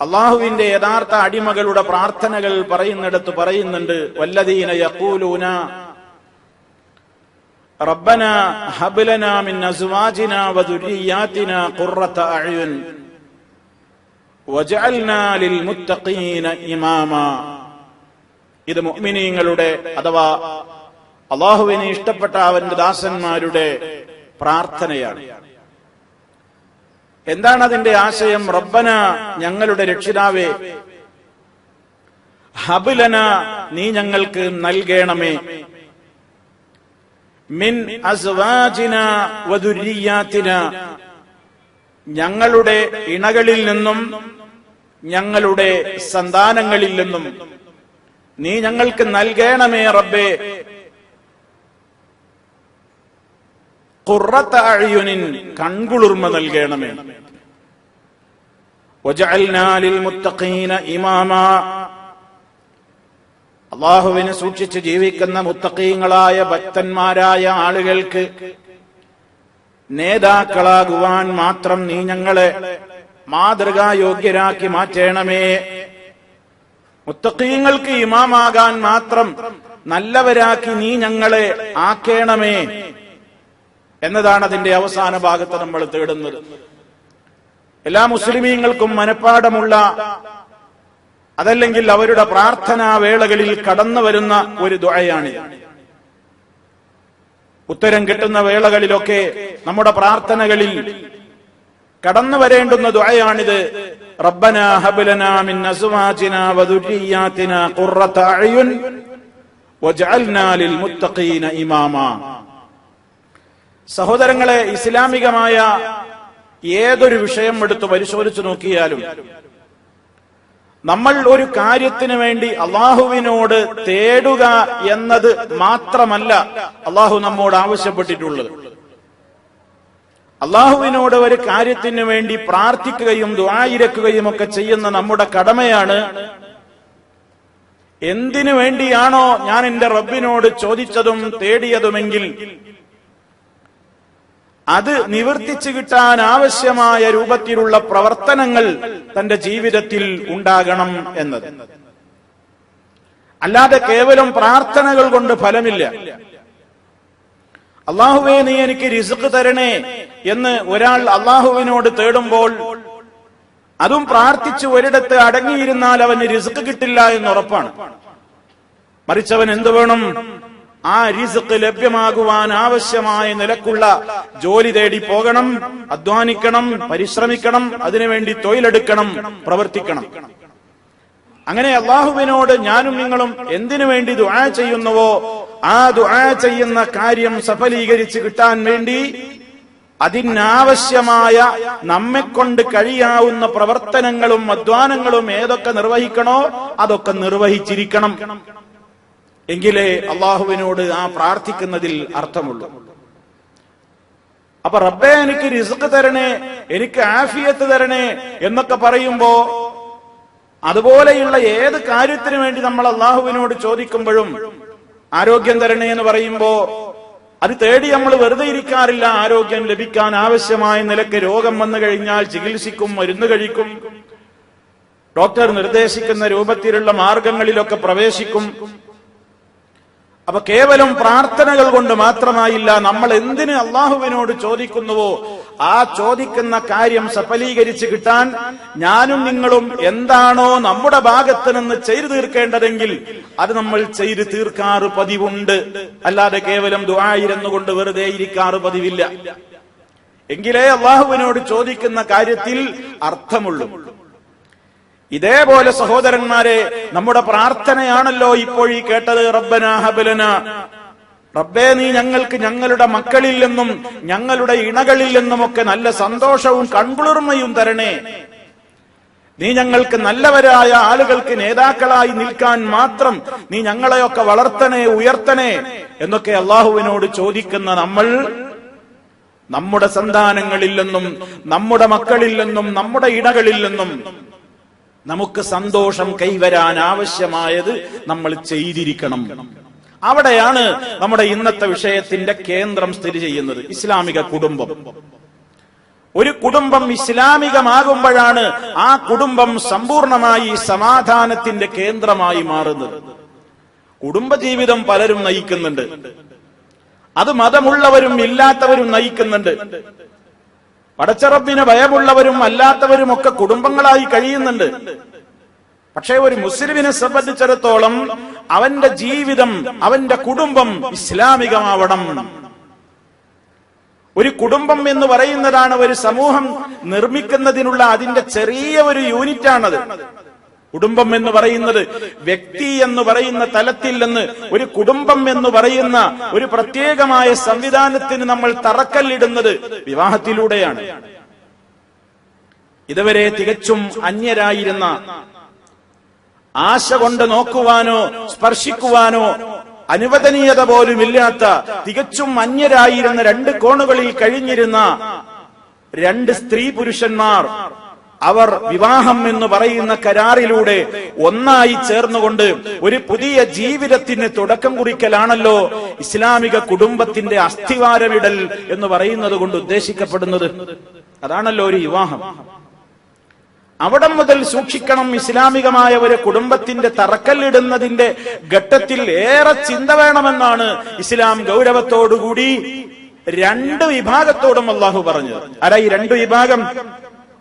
അള്ളാഹുവിന്റെ യഥാർത്ഥ അടിമകളുടെ പ്രാർത്ഥനകൾ പറയുന്നിടത്ത് പറയുന്നുണ്ട് വല്ലതീന യൂലൂന റബ്ബന ഹബ്ലന മിൻ അസ്വാജിന വദുരിയാതിന ഖുർറത അഅ്യുൻ വജഅൽനാ ലിൽ മുത്തഖീന ഇമാമ. ഇത് മുഅ്മിനീങ്ങളുടെ അഥവാ അള്ളാഹുവിനെ ഇഷ്ടപ്പെട്ട അവന്റെ ദാസന്മാരുടെ പ്രാർത്ഥനയാണ്. എന്താണ് അതിന്റെ ആശയം? റബ്ബന ഞങ്ങളുടെ രക്ഷിതാവേ. ഹബുലന നീ ഞങ്ങൾക്ക് നൽകണമേ. മിൻ അസ്വാജിന വദുരിയാത്തിന ഞങ്ങളുടെ ഇണകളിൽ നിന്നും ഞങ്ങളുടെ സന്താനങ്ങളിൽ നിന്നും. നീ ഞങ്ങൾക്ക് നൽകണമേ റബ്ബേ. ഖുറത്ത അഴിയുനിൻ കൺകുളിർമ നൽകണമേ. വജഅൽനാ ലിൽമുത്തഖീന ഇമാമാ. അള്ളാഹുവിനെ സൂക്ഷിച്ച് ജീവിക്കുന്ന മുത്തക്കീങ്ങളായ ഭക്തന്മാരായ ആളുകൾക്ക് നേതാക്കളാകുവാൻ മാത്രം നീ ഞങ്ങളെ മാതൃകായോഗ്യരാക്കി മാറ്റേണമേ. മുത്തക്കീങ്ങൾക്ക് ഇമാമാകാൻ മാത്രം നല്ലവരാക്കി നീ ഞങ്ങളെ ആക്കേണമേ. എന്നതാണ് അതിന്റെ അവസാന ഭാഗത്ത് നമ്മൾ തേടുന്നത്. എല്ലാ മുസ്ലിമീങ്ങൾക്കും മനഃപ്പാടമുള്ള അതല്ലെങ്കിൽ അവരുടെ പ്രാർത്ഥനാ വേളകളിൽ കടന്നു വരുന്ന ഒരു ദുഴയാണ് ഉത്തരം കിട്ടുന്ന വേളകളിലൊക്കെ നമ്മുടെ പ്രാർത്ഥനകളിൽ കടന്നു വരേണ്ടുന്ന ദുഴയാണിത് റബ്ബനാ ഹബലന ഖുർറത ലിൽ മുത്തഖീന ഇമാമാ. സഹോദരങ്ങളെ ഇസ്ലാമികമായ ഏതൊരു വിഷയം എടുത്ത് പരിശോധിച്ചു നോക്കിയാലും നമ്മൾ ഒരു കാര്യത്തിന് വേണ്ടി അള്ളാഹുവിനോട് തേടുക എന്നത് മാത്രമല്ല അള്ളാഹു നമ്മോട് ആവശ്യപ്പെട്ടിട്ടുള്ളത്. അള്ളാഹുവിനോട് ഒരു കാര്യത്തിന് വേണ്ടി പ്രാർത്ഥിക്കുകയും ദ്വായിരക്കുകയും ഒക്കെ ചെയ്യുന്ന നമ്മുടെ കടമയാണ് എന്തിനു വേണ്ടിയാണോ ഞാൻ എന്റെ റബ്ബിനോട് ചോദിച്ചതും തേടിയതുമെങ്കിൽ അത് നിവർത്തിച്ചു കിട്ടാൻ ആവശ്യമായ രൂപത്തിലുള്ള പ്രവർത്തനങ്ങൾ തന്റെ ജീവിതത്തിൽ ഉണ്ടാകണം എന്നത്. അല്ലാതെ കേവലം പ്രാർത്ഥനകൾ കൊണ്ട് ഫലമില്ല. അള്ളാഹുവേ നീ എനിക്ക് റിസുക്ക് തരണേ എന്ന് ഒരാൾ അള്ളാഹുവിനോട് തേടുമ്പോൾ അതും പ്രാർത്ഥിച്ച് ഒരിടത്ത് അടങ്ങിയിരുന്നാൽ അവന് റിസുക്ക് കിട്ടില്ല എന്ന് ഉറപ്പാണ്. മറിച്ചവൻ എന്തു വേണം? ആ റിസ്ക് ലഭ്യമാകുവാൻ ആവശ്യമായ നിലക്കുള്ള ജോലി തേടി പോകണം അധ്വാനിക്കണം പരിശ്രമിക്കണം അതിനുവേണ്ടി തൊഴിലെടുക്കണം പ്രവർത്തിക്കണം. അങ്ങനെ അള്ളാഹുവിനോട് ഞാനും നിങ്ങളും എന്തിനു വേണ്ടി ദുആ ചെയ്യുന്നുവോ ആ ദുആ ചെയ്യുന്ന കാര്യം സഫലീകരിച്ച് കിട്ടാൻ വേണ്ടി അതിനാവശ്യമായ നമ്മെ കൊണ്ട് കഴിയാവുന്ന പ്രവർത്തനങ്ങളും അധ്വാനങ്ങളും ഏതൊക്കെ നിർവഹിക്കണോ അതൊക്കെ നിർവഹിച്ചിരിക്കണം. എങ്കിലേ അള്ളാഹുവിനോട് ആ പ്രാർത്ഥിക്കുന്നതിൽ അർത്ഥമുള്ളൂ. അപ്പൊ റബ്ബെ എനിക്ക് റിസ്ക് തരണേ എനിക്ക് ആഫിയത്ത് തരണേ എന്നൊക്കെ പറയുമ്പോ അതുപോലെയുള്ള ഏത് കാര്യത്തിന് വേണ്ടി നമ്മൾ അള്ളാഹുവിനോട് ചോദിക്കുമ്പോഴും ആരോഗ്യം തരണേ എന്ന് പറയുമ്പോ അത് തേടി നമ്മൾ വെറുതെ ഇരിക്കാറില്ല. ആരോഗ്യം ലഭിക്കാൻ ആവശ്യമായ നിലയ്ക്ക് രോഗം വന്നു കഴിഞ്ഞാൽ ചികിത്സിക്കും മരുന്ന് കഴിക്കും. ഡോക്ടർ നിർദ്ദേശിക്കുന്ന രൂപത്തിലുള്ള മാർഗങ്ങളിലൊക്കെ പ്രവേശിക്കും. അപ്പൊ കേവലം പ്രാർത്ഥനകൾ കൊണ്ട് മാത്രമായില്ല നമ്മൾ എന്തിന് അള്ളാഹുവിനോട് ചോദിക്കുന്നുവോ ആ ചോദിക്കുന്ന കാര്യം സഫലീകരിച്ച് കിട്ടാൻ ഞാനും നിങ്ങളും എന്താണോ നമ്മുടെ ഭാഗത്ത് നിന്ന് ചെയ്തു തീർക്കേണ്ടതെങ്കിൽ അത് നമ്മൾ ചെയ്തു തീർക്കാറ് പതിവുണ്ട്. അല്ലാതെ കേവലം ദുആയിരുന്നു കൊണ്ട് വെറുതെ ഇരിക്കാറ് പതിവില്ല. എങ്കിലേ അള്ളാഹുവിനോട് ചോദിക്കുന്ന കാര്യത്തിൽ അർത്ഥമുള്ളൂ. ഇതേപോലെ സഹോദരന്മാരെ നമ്മുടെ പ്രാർത്ഥനയാണല്ലോ ഇപ്പോൾ ഈ കേട്ടത് റബ്ബനാഹബലന റബ്ബേ നീ ഞങ്ങൾക്ക് ഞങ്ങളുടെ മക്കളിൽ നിന്നും ഞങ്ങളുടെ ഇണകളിൽ നിന്നുമൊക്കെ നല്ല സന്തോഷവും കൺകുളിർമയും തരണേ. നീ ഞങ്ങൾക്ക് നല്ലവരായ ആളുകൾക്ക് നേതാക്കളായി നിൽക്കാൻ മാത്രം നീ ഞങ്ങളെയൊക്കെ വളർത്തണേ ഉയർത്തണേ എന്നൊക്കെ അള്ളാഹുവിനോട് ചോദിക്കുന്ന നമ്മൾ നമ്മുടെ സന്താനങ്ങളിൽ നിന്നും നമ്മുടെ മക്കളിൽ നിന്നും നമ്മുടെ ഇടകളിൽ നിന്നും നമുക്ക് സന്തോഷം കൈവരാൻ ആവശ്യമായത് നമ്മൾ ചെയ്തിരിക്കണം. അവിടെയാണ് നമ്മുടെ ഇന്നത്തെ വിഷയത്തിന്റെ കേന്ദ്രം സ്ഥിതി ചെയ്യുന്നത് ഇസ്ലാമിക കുടുംബം. ഒരു കുടുംബം ഇസ്ലാമികമാകുമ്പോഴാണ് ആ കുടുംബം സമ്പൂർണമായി സമാധാനത്തിന്റെ കേന്ദ്രമായി മാറുന്നത്. കുടുംബജീവിതം പലരും നയിക്കുന്നുണ്ട്. അത് മതമുള്ളവരും ഇല്ലാത്തവരും നയിക്കുന്നുണ്ട്. പടച്ചറബിന് ഭയമുള്ളവരും അല്ലാത്തവരും ഒക്കെ കുടുംബങ്ങളായി കഴിയുന്നുണ്ട്. പക്ഷേ ഒരു മുസ്ലിമിനെ സംബന്ധിച്ചിടത്തോളം അവന്റെ ജീവിതം അവന്റെ കുടുംബം ഇസ്ലാമികമാവണം. ഒരു കുടുംബം എന്ന് പറയുന്നതാണ് ഒരു സമൂഹം നിർമ്മിക്കുന്നതിനുള്ള അതിന്റെ ചെറിയ ഒരു യൂണിറ്റാണത്. കുടുംബം എന്ന് പറയുന്നത് വ്യക്തി എന്ന് പറയുന്ന തലത്തിൽ നിന്ന് ഒരു കുടുംബം എന്ന് പറയുന്ന ഒരു പ്രത്യേകമായ സംവിധാനത്തിന് നമ്മൾ തറക്കല്ലിടുന്നത് വിവാഹത്തിലൂടെയാണ്. ഇതുവരെ തികച്ചും അന്യരായിരുന്ന ആശ കൊണ്ട് നോക്കുവാനോ സ്പർശിക്കുവാനോ അനുവദനീയത പോലുമില്ലാത്ത തികച്ചും അന്യരായിരുന്ന രണ്ട് കോണുകളിൽ കഴിഞ്ഞിരുന്ന രണ്ട് സ്ത്രീ പുരുഷന്മാർ അവർ വിവാഹം എന്ന് പറയുന്ന കരാറിലൂടെ ഒന്നായി ചേർന്നുകൊണ്ട് ഒരു പുതിയ ജീവിതത്തിന് തുടക്കം കുറിക്കലാണല്ലോ ഇസ്ലാമിക കുടുംബത്തിന്റെ അസ്ഥിവാരമിടൽ എന്ന് പറയുന്നത് കൊണ്ട് ഉദ്ദേശിക്കപ്പെടുന്നത്. അതാണല്ലോ ഒരു വിവാഹം. അവിടം മുതൽ സൂക്ഷിക്കണം ഇസ്ലാമികമായ ഒരു കുടുംബത്തിന്റെ തറക്കല്ലിടുന്നതിന്റെ ഘട്ടത്തിൽ ഏറെ ചിന്ത വേണമെന്നാണ് ഇസ്ലാം ഗൗരവത്തോടുകൂടി രണ്ട് വിഭാഗത്തോടും അള്ളാഹു പറഞ്ഞത്. ആരാ ഈ രണ്ട് വിഭാഗം?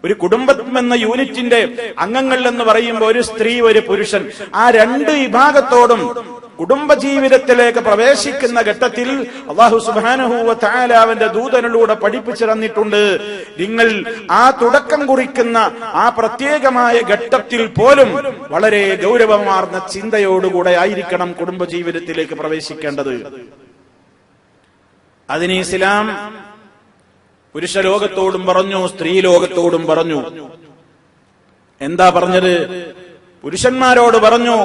ഒരു കുടുംബം എന്ന യൂണിറ്റിന്റെ അംഗങ്ങൾ എന്ന് പറയുമ്പോൾ ഒരു സ്ത്രീ ഒരു പുരുഷൻ. ആ രണ്ട് വിഭാഗത്തോടും കുടുംബജീവിതത്തിലേക്ക് പ്രവേശിക്കുന്ന ഘട്ടത്തിൽ അള്ളാഹു സുബാനഹൂവ ദൂതനിലൂടെ പഠിപ്പിച്ചു തന്നിട്ടുണ്ട്. നിങ്ങൾ ആ തുടക്കം കുറിക്കുന്ന ആ പ്രത്യേകമായ ഘട്ടത്തിൽ പോലും വളരെ ഗൗരവമാർന്ന ചിന്തയോടുകൂടെ ആയിരിക്കണം കുടുംബജീവിതത്തിലേക്ക് പ്രവേശിക്കേണ്ടത്. അതിന് ഇസ്ലാം പുരുഷ ലോകത്തോടും പറഞ്ഞു സ്ത്രീ ലോകത്തോടും പറഞ്ഞു. എന്താ പറഞ്ഞത്? പുരുഷന്മാരോട് പറഞ്ഞു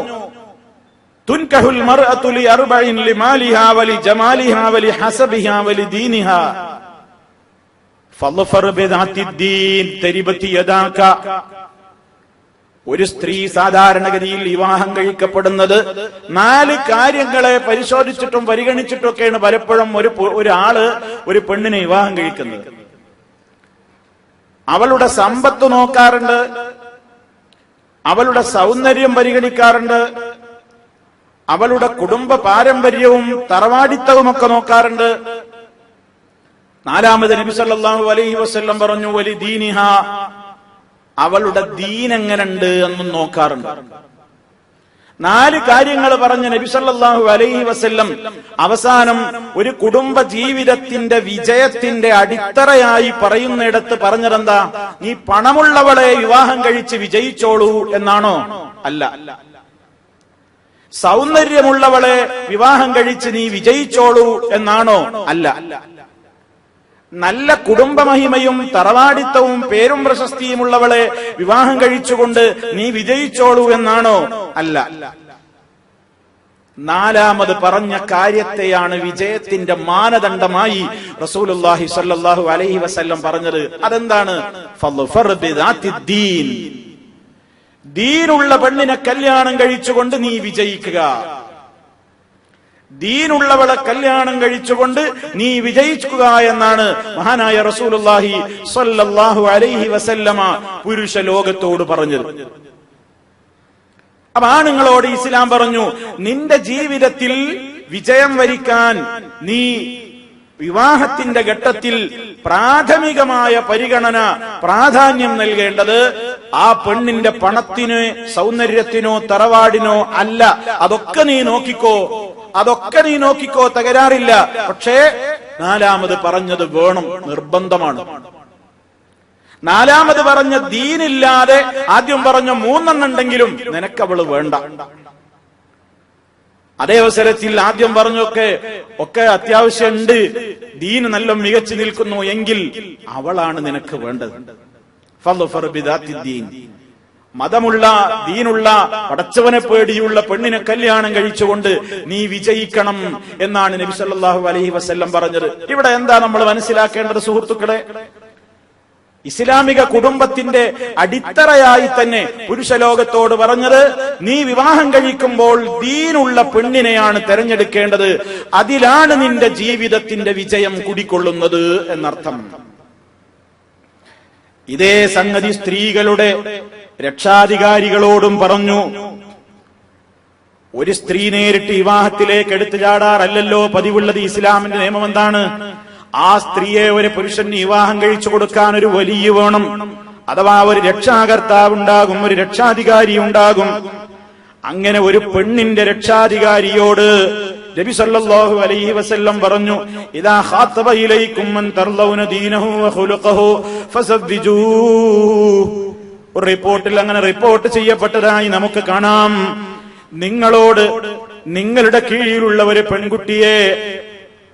തുൻകഹുൽ ലിമാലിഹാ യദാക ഒരു സ്ത്രീ സാധാരണഗതിയിൽ വിവാഹം കഴിക്കപ്പെടുന്നത് നാല് കാര്യങ്ങളെ പരിശോധിച്ചിട്ടും പരിഗണിച്ചിട്ടൊക്കെയാണ് പലപ്പോഴും ഒരു ഒരാൾ ഒരു പെണ്ണിനെ വിവാഹം കഴിക്കുന്നത്. അവളുടെ സമ്പത്ത് നോക്കാറുണ്ട്. അവളുടെ സൗന്ദര്യം പരിഗണിക്കാറുണ്ട്. അവളുടെ കുടുംബ പാരമ്പര്യവും തറവാടിത്തവും ഒക്കെ നോക്കാറുണ്ട്. നാലാമത് നബി സല്ലല്ലാഹു അലൈഹി വസല്ലം പറഞ്ഞു വലി ദീനിഹ അവളുടെ ദീൻ എങ്ങനെയുണ്ട് എന്നും നോക്കാറുണ്ട്. നാല് കാര്യങ്ങൾ പറഞ്ഞ നബിസല്ലാഹു അലൈഹി വസ്ല്ലം അവസാനം ഒരു കുടുംബ ജീവിതത്തിന്റെ വിജയത്തിന്റെ അടിത്തറയായി പറയുന്നിടത്ത് പറഞ്ഞതെന്താ? നീ പണമുള്ളവളെ വിവാഹം കഴിച്ച് വിജയിച്ചോളൂ എന്നാണോ? അല്ല. സൗന്ദര്യമുള്ളവളെ വിവാഹം കഴിച്ച് നീ വിജയിച്ചോളൂ എന്നാണോ? അല്ല. നല്ല കുടുംബമഹിമയും തറവാടിത്തവും പേരും പ്രശസ്തിയുമുള്ളവളെ വിവാഹം കഴിച്ചുകൊണ്ട് നീ വിജയിച്ചോളൂ എന്നാണോ? അല്ല. നാലാമത് പറഞ്ഞ കാര്യത്തെയാണ് വിജയത്തിന്റെ മാനദണ്ഡമായി റസൂലുള്ളാഹി സ്വല്ലല്ലാഹു അലൈഹി വസല്ലം പറഞ്ഞത്. അതെന്താണ്. ദീനുള്ള പെണ്ണിനെ കല്യാണം കഴിച്ചുകൊണ്ട് നീ വിജയിക്കുക. ദീനുള്ളവളെ കല്യാണം കഴിച്ചുകൊണ്ട് നീ വിജയിക്കുക എന്നാണ് മഹാനായ റസൂലുള്ളാഹി സ്വല്ലല്ലാഹു അലൈഹി വസല്ലമ പുരുഷ ലോകത്തോട് പറഞ്ഞത്. അപ്പൊ ആണുങ്ങളോട് ഇസ്ലാം പറഞ്ഞു നിന്റെ ജീവിതത്തിൽ വിജയം വരിക്കാൻ നീ വിവാഹത്തിന്റെ ഘട്ടത്തിൽ പ്രാഥമികമായ പരിഗണന പ്രാധാന്യം നൽകേണ്ടത് ആ പെണ്ണിന്റെ പണത്തിന് സൗന്ദര്യത്തിനോ തറവാടിനോ അല്ല. അതൊക്കെ നീ നോക്കിക്കോ. അതൊക്കെ നീ നോക്കിക്കോ. തകരാറില്ല. പക്ഷേ നാലാമത് പറഞ്ഞത് വേണം. നിർബന്ധമാണ്. നാലാമത് പറഞ്ഞ ദീനില്ലാതെ ആദ്യം പറഞ്ഞ മൂന്നെണ്ണുണ്ടെങ്കിലും നിനക്കവൾ വേണ്ട. അതേ അവസരത്തിൽ ആദ്യം പറഞ്ഞൊക്കെ ഒക്കെ അത്യാവശ്യമുണ്ട് ദീന് നല്ല മികച്ചു നിൽക്കുന്നു എങ്കിൽ അവളാണ് നിനക്ക് വേണ്ടത്. മതമുള്ള ദീനുള്ള പടച്ചവനെ പേടിയുള്ള പെണ്ണിനെ കല്യാണം കഴിച്ചുകൊണ്ട് നീ വിജയിക്കണം എന്നാണ് നബി അലൈഹി വസല്ലം പറഞ്ഞത്. ഇവിടെ എന്താ നമ്മൾ മനസ്സിലാക്കേണ്ടത് സുഹൃത്തുക്കളെ? ഇസ്ലാമിക കുടുംബത്തിന്റെ അടിത്തറയായി തന്നെ പുരുഷലോകത്തോട് പറഞ്ഞത് നീ വിവാഹം കഴിക്കുമ്പോൾ ദീനുള്ള പെണ്ണിനെയാണ് തെരഞ്ഞെടുക്കേണ്ടത്. അതിലാണ് നിന്റെ ജീവിതത്തിന്റെ വിജയം കുടിക്കൊള്ളുന്നത് എന്നർത്ഥം. ഇതേ സംഗതി സ്ത്രീകളുടെ രക്ഷാധികാരികളോടും പറഞ്ഞു. ഒരു സ്ത്രീ നേരിട്ട് വിവാഹത്തിലേക്ക് എടുത്തു ചാടാറല്ലല്ലോ പതിവുള്ളത് ഇസ്ലാമിന്റെ നിയമം എന്താണ് ആ സ്ത്രീയെ ഒരു പുരുഷന് വിവാഹം കഴിച്ചു കൊടുക്കാൻ ഒരു വലിയ വേണം. അഥവാ ഒരു രക്ഷാകർത്താവ് ഉണ്ടാകും ഒരു രക്ഷാധികാരി ഉണ്ടാകും. അങ്ങനെ ഒരു പെണ്ണിന്റെ രക്ഷാധികാരിയോട് നബി സല്ലല്ലാഹു അലൈഹി വസല്ലം പറഞ്ഞു ഇദാ ഖാതബ ഇലൈക്കും മൻ തർലൗന ദീനഹു വ ഖുലഖഹു ഫസവ്വിജൂഹു ഒരു റിപ്പോർട്ടിൽ അങ്ങനെ റിപ്പോർട്ട് ചെയ്യപ്പെട്ടതായി നമുക്ക് കാണാം. നിങ്ങളോട് നിങ്ങളുടെ കീഴിലുള്ള ഒരു പെൺകുട്ടിയെ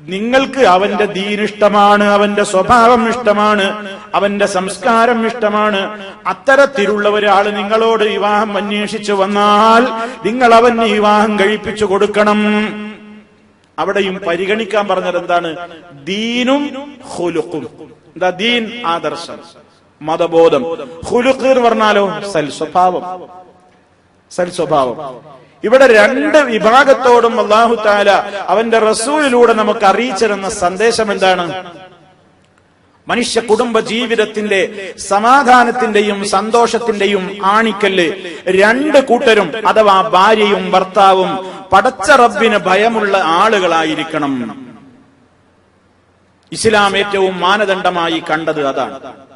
നിങ്ങൾക്ക് അവന്റെ ദീൻ ഇഷ്ടമാണ് അവന്റെ സ്വഭാവം ഇഷ്ടമാണ് അവന്റെ സംസ്കാരം ഇഷ്ടമാണ്. അത്തരത്തിലുള്ള ഒരാൾ നിങ്ങളോട് വിവാഹം അന്വേഷിച്ചു വന്നാൽ നിങ്ങൾ അവന് വിവാഹം കഴിപ്പിച്ചു കൊടുക്കണം. അവിടെയും പരിഗണിക്കാൻ പറഞ്ഞത് എന്താണ്? ദീനും ഹുലുക്കും എന്താ ദീൻ? ആദർശം. മതബോധം. ഹുലുക്ക് പറഞ്ഞാലോ? സൽ സ്വഭാവം സൽ സ്വഭാവം ഇവിടെ രണ്ട് വിഭാഗത്തോടും അള്ളാഹു താല അവന്റെ റസൂലിലൂടെ നമുക്ക് അറിയിച്ചിരുന്ന സന്ദേശം എന്താണ്? മനുഷ്യ കുടുംബ ജീവിതത്തിന്റെ സമാധാനത്തിന്റെയും സന്തോഷത്തിന്റെയും ആണിക്കല്ല്. രണ്ട് കൂട്ടരും അഥവാ ഭാര്യയും ഭർത്താവും പടച്ച റബ്ബിന് ഭയമുള്ള ആളുകളായിരിക്കണം. ഇസ്ലാം ഏറ്റവും മാനദണ്ഡമായി കണ്ടത് അതാണ്.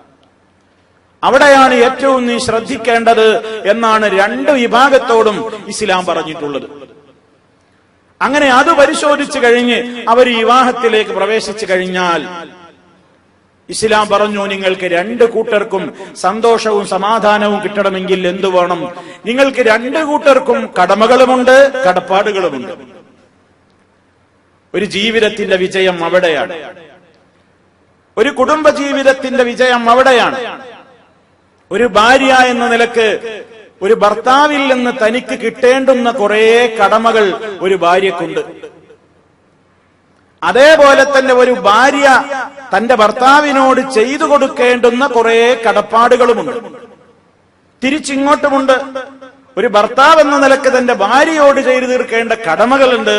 അവിടെയാണ് ഏറ്റവും നീ ശ്രദ്ധിക്കേണ്ടത് എന്നാണ് രണ്ട് വിഭാഗത്തോടും ഇസ്ലാം പറഞ്ഞിട്ടുള്ളത്. അങ്ങനെ അത് പരിശോധിച്ചു കഴിഞ്ഞ് അവർ വിവാഹത്തിലേക്ക് പ്രവേശിച്ചു കഴിഞ്ഞാൽ ഇസ്ലാം പറഞ്ഞു നിങ്ങൾക്ക് രണ്ട് കൂട്ടർക്കും സന്തോഷവും സമാധാനവും കിട്ടണമെങ്കിൽ എന്തു വേണം? നിങ്ങൾക്ക് രണ്ട് കൂട്ടർക്കും കടമകളുമുണ്ട് കടപ്പാടുകളുമുണ്ട്. ഒരു ജീവിതത്തിന്റെ വിജയം അവിടെയാണ്. ഒരു കുടുംബ ജീവിതത്തിന്റെ വിജയം അവിടെയാണ്. ഒരു ഭാര്യ എന്ന നിലയ്ക്ക് ഒരു ഭർത്താവിൽ നിന്ന് തനിക്ക് കിട്ടേണ്ടുന്ന കുറെ കടമകൾ ഒരു ഭാര്യക്കുണ്ട്. അതേപോലെ തന്നെ ഒരു ഭാര്യ തന്റെ ഭർത്താവിനോട് ചെയ്തു കൊടുക്കേണ്ടുന്ന കുറെ കടപ്പാടുകളുമുണ്ട്. തിരിച്ചിങ്ങോട്ടുമുണ്ട്. ഒരു ഭർത്താവ് എന്ന നിലയ്ക്ക് തന്റെ ഭാര്യയോട് ചെയ്തു തീർക്കേണ്ട കടമകളുണ്ട്.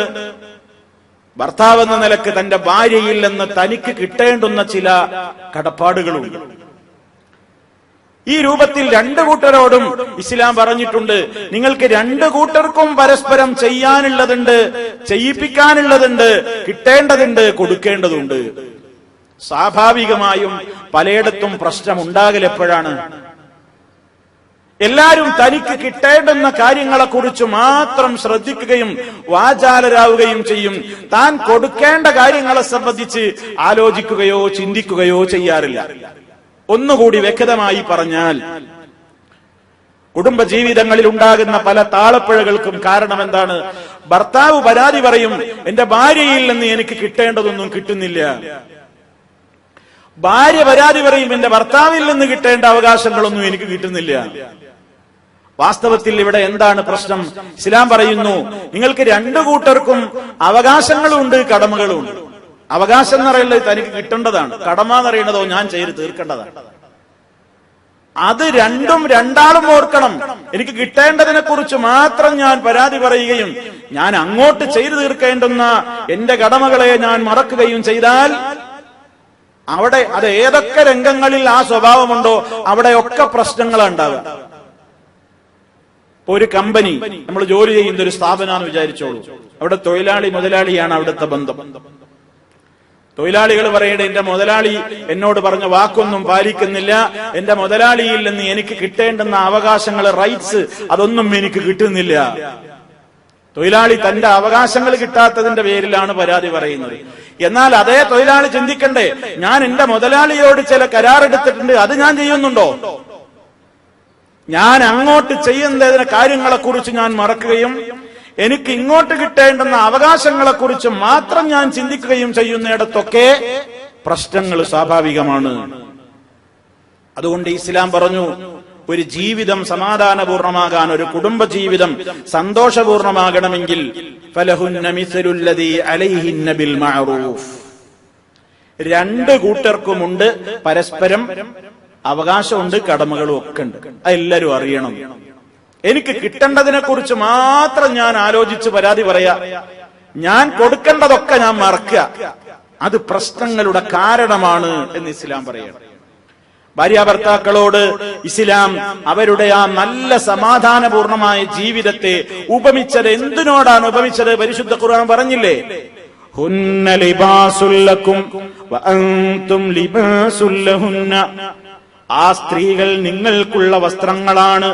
ഭർത്താവ് എന്ന നിലയ്ക്ക് തന്റെ ഭാര്യയിൽ നിന്ന് തനിക്ക് കിട്ടേണ്ടുന്ന ചില കടപ്പാടുകളുണ്ട്. ഈ രൂപത്തിൽ രണ്ട് കൂട്ടരോടും ഇസ്ലാം പറഞ്ഞിട്ടുണ്ട്. നിങ്ങൾക്ക് രണ്ട് കൂട്ടർക്കും പരസ്പരം ചെയ്യാനുള്ളതുണ്ട് ചെയ്യിപ്പിക്കാനുള്ളതുണ്ട് കിട്ടേണ്ടതുണ്ട് കൊടുക്കേണ്ടതുണ്ട്. സ്വാഭാവികമായും പലയിടത്തും പ്രശ്നം ഉണ്ടാകൽ എപ്പോഴാണ്? എല്ലാരും തനിക്ക് കിട്ടേണ്ടുന്ന കാര്യങ്ങളെ കുറിച്ച് മാത്രം ശ്രദ്ധിക്കുകയും വാചാലരാവുകയും ചെയ്യും. താൻ കൊടുക്കേണ്ട കാര്യങ്ങളെ സംബന്ധിച്ച് ആലോചിക്കുകയോ ചിന്തിക്കുകയോ ചെയ്യാറില്ല. ഒന്നുകൂടി വ്യക്തമായി പറഞ്ഞാൽ കുടുംബ ജീവിതങ്ങളിൽ ഉണ്ടാകുന്ന പല താളപ്പിഴകൾക്കും കാരണം എന്താണ് ഭർത്താവ് പരാതി പറയും എന്റെ ഭാര്യയിൽ നിന്ന് എനിക്ക് കിട്ടേണ്ടതൊന്നും കിട്ടുന്നില്ല. ഭാര്യ പരാതി പറയും എന്റെ ഭർത്താവിൽ നിന്ന് കിട്ടേണ്ട അവകാശങ്ങളൊന്നും എനിക്ക് കിട്ടുന്നില്ല. വാസ്തവത്തിൽ ഇവിടെ എന്താണ് പ്രശ്നം? ഇസ്ലാം പറയുന്നു നിങ്ങൾക്ക് രണ്ടു കൂട്ടർക്കും അവകാശങ്ങളുണ്ട് കടമകളുണ്ട്. അവകാശം എന്ന് പറയുന്നത് തനിക്ക് കിട്ടേണ്ടതാണ്. കടമ എന്ന് പറയുന്നതോ ഞാൻ ചെയ്ത് തീർക്കേണ്ടതാണ്. അത് രണ്ടും രണ്ടാളും ഓർക്കണം. എനിക്ക് കിട്ടേണ്ടതിനെ കുറിച്ച് മാത്രം ഞാൻ പരാതി പറയുകയും ഞാൻ അങ്ങോട്ട് ചെയ്തു തീർക്കേണ്ടുന്ന എന്റെ കടമകളെ ഞാൻ മറക്കുകയും ചെയ്താൽ അവിടെ അത് ഏതൊക്കെ രംഗങ്ങളിൽ ആ സ്വഭാവമുണ്ടോ അവിടെയൊക്കെ പ്രശ്നങ്ങളാണ് ഉണ്ടാവുക. ഇപ്പൊ ഒരു കമ്പനി നമ്മൾ ജോലി ചെയ്യുന്ന ഒരു സ്ഥാപനമാണെന്ന് വിചാരിച്ചോളൂ. അവിടെ തൊഴിലാളി മുതലാളിയാണ് അവിടുത്തെ ബന്ധം. തൊഴിലാളികൾ പറയട്ടെ എന്റെ മുതലാളി എന്നോട് പറഞ്ഞ വാക്കൊന്നും പാലിക്കുന്നില്ല. എന്റെ മുതലാളിയിൽ നിന്ന് എനിക്ക് കിട്ടേണ്ടുന്ന അവകാശങ്ങൾ റൈറ്റ്സ് അതൊന്നും എനിക്ക് കിട്ടുന്നില്ല. തൊഴിലാളി തന്റെ അവകാശങ്ങൾ കിട്ടാത്തതിന്റെ പേരിലാണ് പരാതി പറയുന്നത്. എന്നാൽ അതേ തൊഴിലാളി ചിന്തിക്കണ്ടേ ഞാൻ എന്റെ മുതലാളിയോട് ചില കരാറെടുത്തിട്ടുണ്ട് അത് ഞാൻ ചെയ്യുന്നുണ്ടോ? ഞാൻ അങ്ങോട്ട് ചെയ്യുന്നതിന് കാര്യങ്ങളെക്കുറിച്ച് ഞാൻ മറക്കുകയും എനിക്ക് ഇങ്ങോട്ട് കിട്ടേണ്ടുന്ന അവകാശങ്ങളെ കുറിച്ച് മാത്രം ഞാൻ ചിന്തിക്കുകയും ചെയ്യുന്നിടത്തൊക്കെ പ്രശ്നങ്ങൾ സ്വാഭാവികമാണ്. അതുകൊണ്ട് ഇസ്ലാം പറഞ്ഞു ഒരു ജീവിതം സമാധാനപൂർണമാകാൻ ഒരു കുടുംബ ജീവിതം സന്തോഷപൂർണമാകണമെങ്കിൽ രണ്ട് കൂട്ടർക്കുമുണ്ട് പരസ്പരം അവകാശമുണ്ട് കടമകളും ഒക്കെ ഉണ്ട്. അതെല്ലാരും അറിയണം. എനിക്ക് കിട്ടേണ്ടതിനെ കുറിച്ച് മാത്രം ഞാൻ ആലോചിച്ച് പരാതി പറയാ. ഞാൻ കൊടുക്കേണ്ടതൊക്കെ ഞാൻ മറക്കുക. അത് പ്രശ്നങ്ങളുടെ കാരണമാണ് എന്ന് ഇസ്ലാം പറയണം. ഭാര്യ ഭർത്താക്കളോട് ഇസ്ലാം അവരുടെ ആ നല്ല സമാധാനപൂർണമായ ജീവിതത്തെ ഉപമിച്ചത് എന്തിനോടാണ് ഉപമിച്ചത്? പരിശുദ്ധ ഖുർആൻ പറഞ്ഞില്ലേ? ഹുന്ന ലിബാസുല്ലക്കും ആ സ്ത്രീകൾ നിങ്ങൾക്കുള്ള വസ്ത്രങ്ങളാണ്.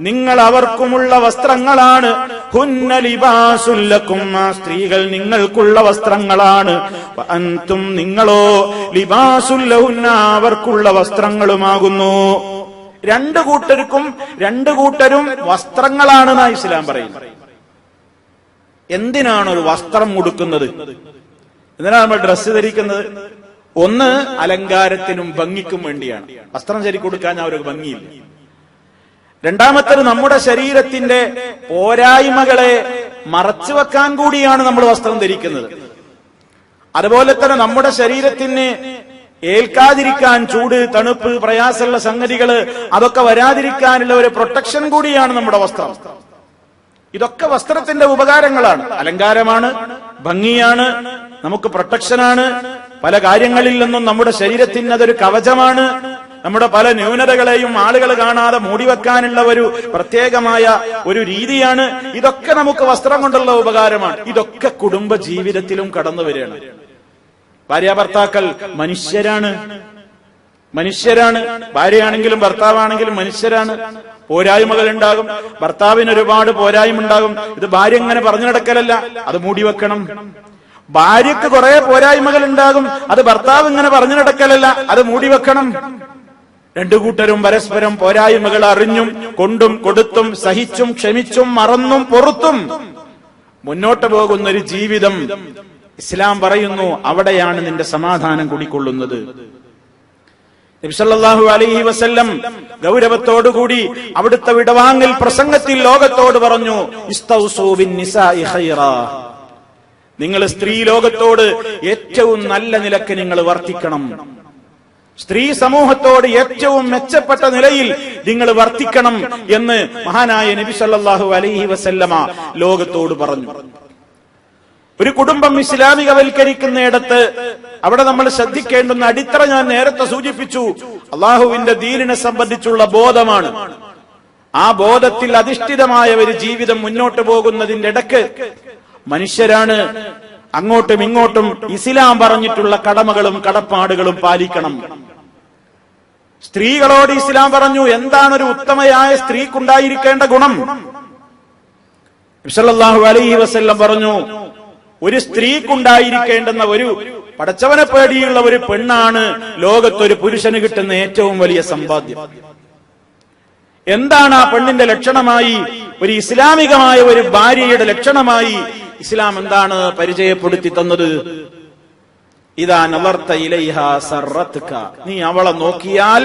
നിങ്ങൾ അവർക്കുമുള്ള വസ്ത്രങ്ങളാണ് ഹുന്നലിബാസുല്ലക്കും ആ സ്ത്രീകൾ നിങ്ങൾക്കുള്ള വസ്ത്രങ്ങളാണ്. അന്തും നിങ്ങളോ ലിബാസുല്ലഹുന്ന അവർക്കുള്ള വസ്ത്രങ്ങളുമാകുന്നു. രണ്ടു കൂട്ടർക്കും രണ്ടു കൂട്ടരും വസ്ത്രങ്ങളാണെന്നാ ഇസ്ലാം പറയുന്നത്. എന്തിനാണ് ഒരു വസ്ത്രം ഉടുക്കുന്നത്? എന്തിനാണ് നമ്മൾ ഡ്രസ്സ് ധരിക്കുന്നത്? ഒന്ന് അലങ്കാരത്തിനും ഭംഗിക്കും വേണ്ടിയാണ്. വസ്ത്രം ശരി കൊടുക്കാൻ അവർക്ക് ഭംഗിയില്ല. രണ്ടാമത്തേത് നമ്മുടെ ശരീരത്തിന്റെ പോരായ്മകളെ മറച്ചു വെക്കാൻ കൂടിയാണ് നമ്മൾ വസ്ത്രം ധരിക്കുന്നത്. അതുപോലെ തന്നെ നമ്മുടെ ശരീരത്തിന് ഏൽക്കാതിരിക്കാൻ ചൂട് തണുപ്പ് പ്രയാസമുള്ള സംഗതികൾ അതൊക്കെ വരാതിരിക്കാനുള്ള ഒരു പ്രൊട്ടക്ഷൻ കൂടിയാണ് നമ്മുടെ വസ്ത്രം. ഇതൊക്കെ വസ്ത്രത്തിന്റെ ഉപകാരങ്ങളാണ്. അലങ്കാരമാണ് ഭംഗിയാണ് നമുക്ക് പ്രൊട്ടക്ഷനാണ് പല കാര്യങ്ങളിൽ നിന്നും നമ്മുടെ ശരീരത്തിന് അതൊരു കവചമാണ്. നമ്മുടെ പല ന്യൂനതകളെയും ആളുകൾ കാണാതെ മൂടിവെക്കാനുള്ള ഒരു പ്രത്യേകമായ ഒരു രീതിയാണ്. ഇതൊക്കെ നമുക്ക് വസ്ത്രം കൊണ്ടുള്ള ഉപകാരമാണ്. ഇതൊക്കെ കുടുംബ ജീവിതത്തിലും കടന്നു വരികയാണ്. ഭാര്യാഭർത്താക്കൾ മനുഷ്യരാണ്. മനുഷ്യരാണ്. ഭാര്യയാണെങ്കിലും ഭർത്താവാണെങ്കിലും മനുഷ്യരാണ്. പോരായ്മകൾ ഉണ്ടാകും ഭർത്താവിന് ഒരുപാട് പോരായ്മ ഉണ്ടാകും ഇത് ഭാര്യ ഇങ്ങനെ പറഞ്ഞു നടക്കലല്ല. അത് മൂടി വെക്കണം. ഭാര്യക്ക് കുറെ പോരായ്മകൾ ഉണ്ടാകും അത് ഭർത്താവ് ഇങ്ങനെ പറഞ്ഞു നടക്കലല്ല. അത് മൂടി വെക്കണം. രണ്ടു കൂട്ടരും പരസ്പരം പോരായ്മകൾ അറിഞ്ഞും കൊണ്ടും കൊടുത്തും സഹിച്ചും ക്ഷമിച്ചും മറന്നും പൊറത്തും മുന്നോട്ട് പോകുന്ന ഒരു ജീവിതം ഇസ്ലാം പറയുന്നു അവിടെയാണ് നിന്റെ സമാധാനം കുടിക്കൊള്ളുന്നത് നബിസല്ലാഹു അലൈഹി വസല്ലം ഗൗരവത്തോടുകൂടി അവിടുത്തെ വിടവാങ്ങൽ പ്രസംഗത്തിൽ ലോകത്തോട് പറഞ്ഞു. നിങ്ങൾ സ്ത്രീ ലോകത്തോട് ഏറ്റവും നല്ല നിലയ്ക്ക് നിങ്ങൾ വർത്തിക്കണം സ്ത്രീ സമൂഹത്തോട് ഏറ്റവും മെച്ചപ്പെട്ട നിലയിൽ നിങ്ങൾ വർത്തിക്കണം എന്ന് മഹാനായ നബി സല്ലാഹു അലൈഹി വസല്ലമ ലോകത്തോട് പറഞ്ഞു. ഒരു കുടുംബം ഇസ്ലാമികവൽക്കരിക്കുന്നിടത്ത് അവിടെ നമ്മൾ ശ്രദ്ധിക്കേണ്ടുന്ന അടിത്തറ ഞാൻ നേരത്തെ സൂചിപ്പിച്ചു. അള്ളാഹുവിന്റെ ദീനിനെ സംബന്ധിച്ചുള്ള ബോധമാണ്. ആ ബോധത്തിൽ അധിഷ്ഠിതമായ ഒരു ജീവിതം മുന്നോട്ട് പോകുന്നതിന്റെ ഇടയ്ക്ക് മനുഷ്യരാണ് അങ്ങോട്ടും ഇങ്ങോട്ടും ഇസ്ലാം പറഞ്ഞിട്ടുള്ള കടമകളും കടപ്പാടുകളും പാലിക്കണം. സ്ത്രീകളോട് ഇസ്ലാം പറഞ്ഞു എന്താണ് ഒരു ഉത്തമയായ സ്ത്രീക്കുണ്ടായിരിക്കേണ്ട ഗുണം? സല്ലല്ലാഹു അലൈഹി വസല്ലം പറഞ്ഞു ഒരു സ്ത്രീക്കുണ്ടായിരിക്കേണ്ടുന്ന ഒരു പടച്ചവനെ പേടിയുള്ള ഒരു പെണ്ണാണ് ലോകത്തൊരു പുരുഷന് കിട്ടുന്ന ഏറ്റവും വലിയ സമ്പാദ്യം. എന്താണ് ആ പെണ്ണിന്റെ ലക്ഷണമായി ഒരു ഇസ്ലാമികമായ ഒരു ഭാര്യയുടെ ലക്ഷണമായി ഇസ്ലാം എന്താണ് പരിചയപ്പെടുത്തി തന്നത്? ഇതാ നവർത്ത ഇലൈഹ സർറത്ക. നീ അവളെ നോക്കിയാൽ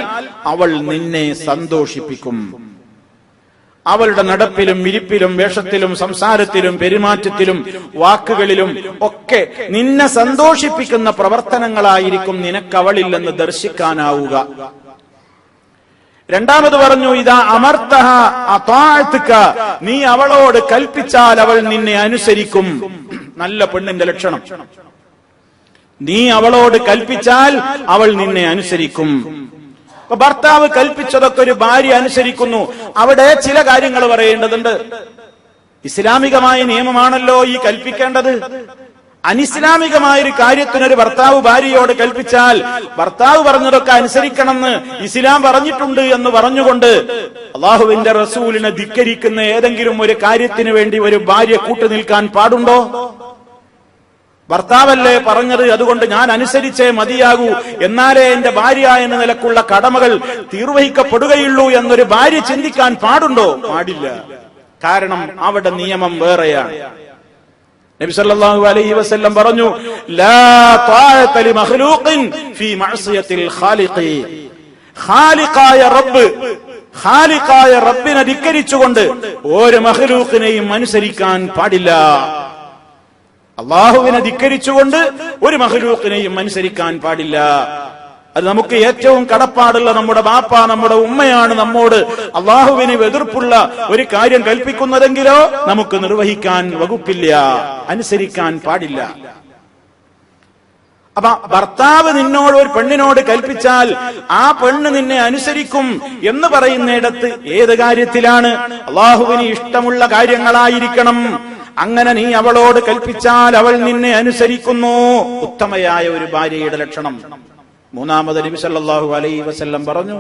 അവൾ നിന്നെ സന്തോഷിപ്പിക്കും. അവളുടെ നടപ്പിലും വിരിപ്പിലും വേഷത്തിലും സംസാരത്തിലും പെരുമാറ്റത്തിലും വാക്കുകളിലും ഒക്കെ നിന്നെ സന്തോഷിപ്പിക്കുന്ന പ്രവർത്തനങ്ങളായിരിക്കും നിനക്കവളില്ലെന്ന് ദർശിക്കാനാവുക. രണ്ടാമത് പറഞ്ഞു ഇതാ അമർത്തഹ അതാഴ്ത്തുക നീ അവളോട് കൽപ്പിച്ചാൽ അവൾ നിന്നെ അനുസരിക്കും. നല്ല പെണ്ണിന്റെ ലക്ഷണം. നീ അവളോട് കൽപ്പിച്ചാൽ അവൾ നിന്നെ അനുസരിക്കും. അപ്പൊ ഭർത്താവ് കൽപ്പിച്ചതൊക്കെ ഒരു ഭാര്യ അനുസരിക്കുന്നു. അവിടെ ചില കാര്യങ്ങൾ പറയേണ്ടതുണ്ട്. ഇസ്ലാമികമായ നിയമമാണല്ലോ ഈ കൽപ്പിക്കേണ്ടത്. അനിസ്ലാമികമായ ഒരു കാര്യത്തിനൊരു ഭർത്താവ് ഭാര്യയോട് കൽപ്പിച്ചാൽ ഭർത്താവ് പറഞ്ഞതൊക്കെ അനുസരിക്കണമെന്ന് ഇസ്ലാം പറഞ്ഞിട്ടുണ്ട് എന്ന് പറഞ്ഞുകൊണ്ട് അള്ളാഹുവിന്റെ റസൂലിനെ ധിക്കരിക്കുന്ന ഏതെങ്കിലും ഒരു കാര്യത്തിന് വേണ്ടി ഒരു ഭാര്യ കൂട്ടുനിൽക്കാൻ പാടുണ്ടോ? ഭർത്താവല്ലേ പറഞ്ഞത് അതുകൊണ്ട് ഞാൻ അനുസരിച്ചേ മതിയാകൂ. എന്നാലേ എന്റെ ഭാര്യ എന്ന നിലക്കുള്ള കടമകൾ തീർവഹിക്കപ്പെടുകയുള്ളൂ എന്നൊരു ഭാര്യ ചിന്തിക്കാൻ പാടുണ്ടോ? പാടില്ല. കാരണം അവിടെ നിയമം വേറെയാണ്. നബി സല്ലല്ലാഹു അലൈഹി വസല്ലം പറഞ്ഞു ലാ ത്വാഅത ലി മഖ്ലൂഖിൻ ഫീ മഅസിയത്തിൽ ഖാലിഖി. ഖാലിഖായ റബ്ബ് ഖാലിഖായ റബ്ബിനെ ധിക്കരിച്ചുകൊണ്ട് ഒരു മഖ്ലൂഖിനെയും അനുസരിക്കാൻ പാടില്ല. അള്ളാഹുവിനെ ധിക്കരിച്ചുകൊണ്ട് ഒരു മഹലൂക്കിനെയും അനുസരിക്കാൻ പാടില്ല. അത് നമുക്ക് ഏറ്റവും കടപ്പാടുള്ള നമ്മുടെ ബാപ്പ നമ്മുടെ ഉമ്മയാണ് നമ്മോട് അള്ളാഹുവിന് എതിർപ്പുള്ള ഒരു കാര്യം കൽപ്പിക്കുന്നതെങ്കിലോ നമുക്ക് നിർവഹിക്കാൻ വകുപ്പില്ല അനുസരിക്കാൻ പാടില്ല. അപ്പൊ ഭർത്താവ് നിന്നോട് ഒരു പെണ്ണിനോട് കൽപ്പിച്ചാൽ ആ പെണ്ണ് നിന്നെ അനുസരിക്കും എന്ന് പറയുന്നിടത്ത് ഏത് കാര്യത്തിലാണ്? അള്ളാഹുവിന് ഇഷ്ടമുള്ള കാര്യങ്ങളായിരിക്കണം. അങ്ങനെ നീ അവളോട് കൽപ്പിച്ചാൽ അവൾ നിന്നെ അനുസരിക്കുന്നു. ഉത്തമയായ ഒരു ഭാര്യയുടെ ലക്ഷണം. മൂന്നാമത് നബി സല്ലല്ലാഹു അലൈഹി വസല്ലം പറഞ്ഞു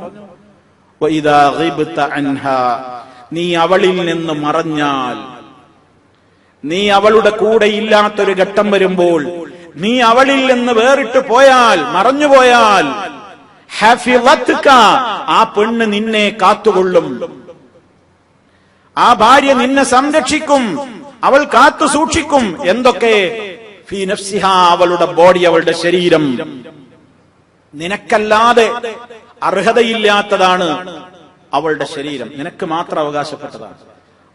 നീ അവളിൽ നിന്ന് മറഞ്ഞാൽ നീ അവളുടെ കൂടെ ഇല്ലാത്തൊരു ഘട്ടം വരുമ്പോൾ നീ അവളിൽ നിന്ന് വേറിട്ട് പോയാൽ മറഞ്ഞുപോയാൽ പോയാൽ ആ പെണ്ണ് നിന്നെ കാത്തുകൊള്ളും. ആ ഭാര്യ നിന്നെ സംരക്ഷിക്കും അവൾ കാത്തു സൂക്ഷിക്കും. എന്തൊക്കെ? അവളുടെ ബോഡി അവളുടെ ശരീരം. നിനക്കല്ലാതെ അർഹതയില്ലാത്തതാണ് അവളുടെ ശരീരം. നിനക്ക് മാത്രം അവകാശപ്പെട്ടതാണ്.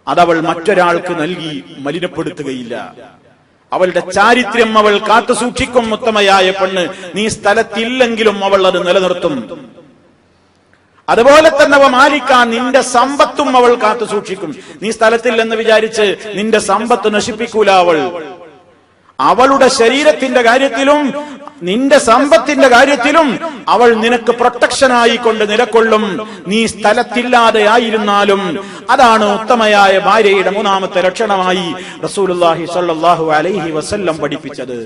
അതവൾ മറ്റൊരാൾക്ക് നൽകി മലിനപ്പെടുത്തുകയില്ല. അവളുടെ ചാരിത്രം അവൾ കാത്തു സൂക്ഷിക്കും ഉത്തമയായ പെണ്ണ്. നീ സ്ഥലത്തില്ലെങ്കിലും അവൾ അത് നിലനിർത്തും. അതുപോലെ തന്നെ അവ മാലിക്കാൻ നിന്റെ സമ്പത്തും അവൾ കാത്തു സൂക്ഷിക്കും നീ സ്ഥലത്തില്ലെന്ന് വിചാരിച്ച് നിന്റെ സമ്പത്ത് നശിപ്പിക്കൂല അവൾ. അവളുടെ ശരീരത്തിന്റെ കാര്യത്തിലും നിന്റെ സമ്പത്തിന്റെ കാര്യത്തിലും അവൾ നിനക്ക് പ്രൊട്ടക്ഷനായി കൊണ്ട് നിലകൊള്ളും നീ സ്ഥലത്തില്ലാതെ ആയിരുന്നാലും അതാണ് ഉത്തമയായ ഭാര്യയുടെ മൂന്നാമത്തെ ലക്ഷണമായി റസൂലുള്ളാഹി സ്വല്ലല്ലാഹു അലൈഹി വസല്ലം പഠിപ്പിച്ചത്.